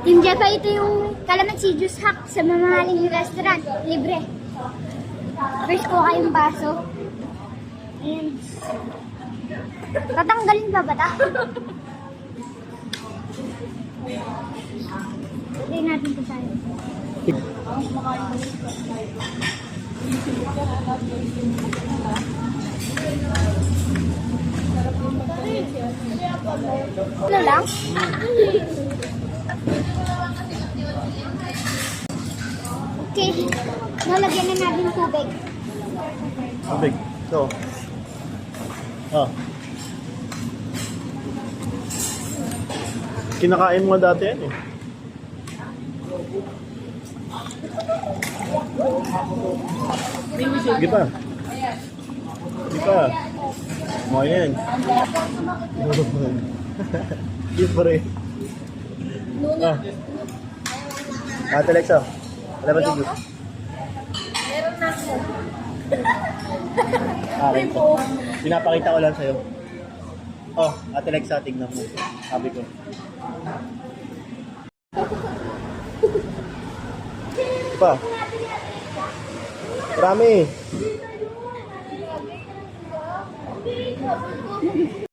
Team Jeff, ito yung calamansi juice hack sa mamahaling restaurant. Libre. First ko kayong baso. And tatanggalin ba ba ta? Lagay natin ito tayo. Ano lang? Okay. Nalagyan na natin tubig. Tubig. So. Ah. Kinakain mo dati yan eh. Sige pa. Sige pa. Mo yan. Sige pa rin. Ah. Ate Alexa. Wala ba si Gus? Akin to. Pinapakita ko lang sa'yo. Oh, Ate Alexa, tignan mo. Sabi ko. Pa. Marami.